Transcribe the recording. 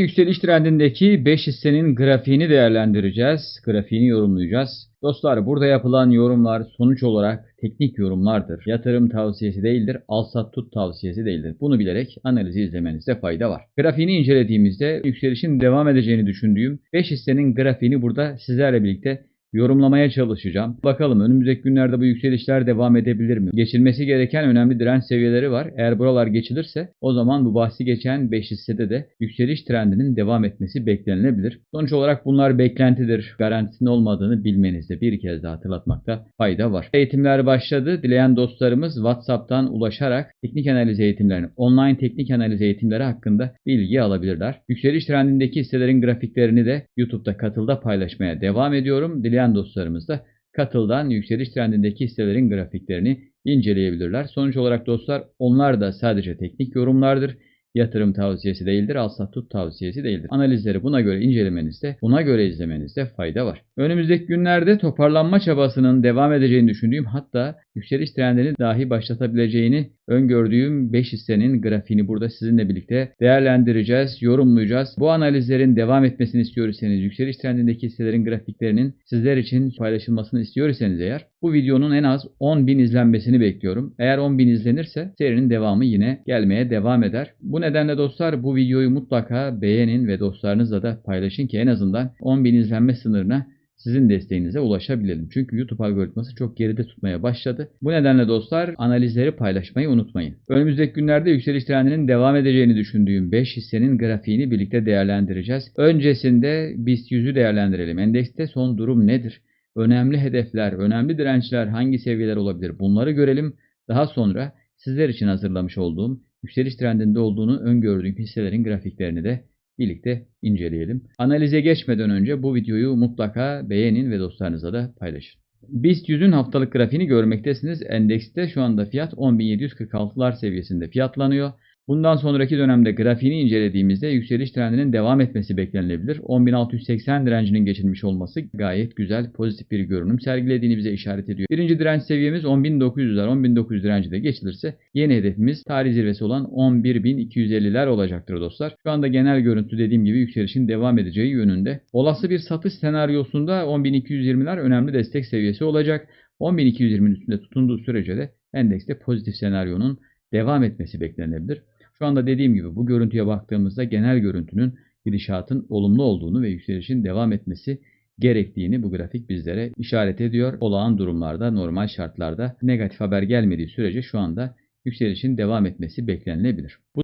Yükseliş trendindeki 5 hissenin grafiğini değerlendireceğiz. Grafiğini yorumlayacağız. Dostlar burada yapılan yorumlar sonuç olarak teknik yorumlardır. Yatırım tavsiyesi değildir, al sat tut tavsiyesi değildir. Bunu bilerek analizi izlemenizde fayda var. Grafiğini incelediğimizde yükselişin devam edeceğini düşündüğüm 5 hissenin grafiğini burada sizlerle birlikte yorumlamaya çalışacağım. Bakalım önümüzdeki günlerde bu yükselişler devam edebilir mi? Geçilmesi gereken önemli direnç seviyeleri var. Eğer buralar geçilirse o zaman bu bahsi geçen 5 hissede de yükseliş trendinin devam etmesi beklenilebilir. Sonuç olarak bunlar beklentidir. Garantisinin olmadığını bilmenizde bir kez daha hatırlatmakta fayda var. Eğitimler başladı. Dileyen dostlarımız WhatsApp'tan ulaşarak teknik analiz eğitimlerini, online teknik analiz eğitimleri hakkında bilgi alabilirler. Yükseliş trendindeki hisselerin grafiklerini de YouTube'da katılda paylaşmaya devam ediyorum. Dileyen dostlarımız da katıldan yükseliş trendindeki hisselerin grafiklerini inceleyebilirler. Sonuç olarak dostlar onlar da sadece teknik yorumlardır. Yatırım tavsiyesi değildir, al sat tut tavsiyesi değildir. Analizleri buna göre incelemenizde, buna göre izlemenizde fayda var. Önümüzdeki günlerde toparlanma çabasının devam edeceğini düşündüğüm hatta yükseliş trendini dahi başlatabileceğini öngördüğüm 5 hissenin grafiğini burada sizinle birlikte değerlendireceğiz, yorumlayacağız. Bu analizlerin devam etmesini istiyorsanız, yükseliş trendindeki hisselerin grafiklerinin sizler için paylaşılmasını istiyorsanız eğer bu videonun en az 10.000 izlenmesini bekliyorum. Eğer 10.000 izlenirse serinin devamı yine gelmeye devam eder. Bu nedenle dostlar bu videoyu mutlaka beğenin ve dostlarınızla da paylaşın ki en azından 10.000 izlenme sınırına sizin desteğinize ulaşabilelim. Çünkü YouTube algoritması çok geride tutmaya başladı. Bu nedenle dostlar analizleri paylaşmayı unutmayın. Önümüzdeki günlerde yükseliş trendinin devam edeceğini düşündüğüm 5 hissenin grafiğini birlikte değerlendireceğiz. Öncesinde BIST 100'ü değerlendirelim. Endekste son durum nedir? Önemli hedefler, önemli dirençler hangi seviyeler olabilir? Bunları görelim. Daha sonra sizler için hazırlamış olduğum yükseliş trendinde olduğunu öngördüğüm hisselerin grafiklerini de birlikte inceleyelim. Analize geçmeden önce bu videoyu mutlaka beğenin ve dostlarınıza da paylaşın. BIST 100'ün haftalık grafiğini görmektesiniz. Endekste şu anda fiyat 10.746'lar seviyesinde fiyatlanıyor. Bundan sonraki dönemde grafiğini incelediğimizde yükseliş trendinin devam etmesi beklenilebilir. 10.680 direncinin geçilmiş olması gayet güzel, pozitif bir görünüm sergilediğini bize işaret ediyor. Birinci direnç seviyemiz 10.900'ler. 10.900 direnci de geçilirse yeni hedefimiz tarih zirvesi olan 11.250'ler olacaktır dostlar. Şu anda genel görüntü dediğim gibi yükselişin devam edeceği yönünde. Olası bir satış senaryosunda 10.220'ler önemli destek seviyesi olacak. 10.220'nin üstünde tutunduğu sürece de endekste pozitif senaryonun devam etmesi beklenebilir. Şu anda dediğim gibi bu görüntüye baktığımızda genel görüntünün gidişatın olumlu olduğunu ve yükselişin devam etmesi gerektiğini bu grafik bizlere işaret ediyor. Olağan durumlarda, normal şartlarda negatif haber gelmediği sürece şu anda yükselişin devam etmesi beklenilebilir. Bu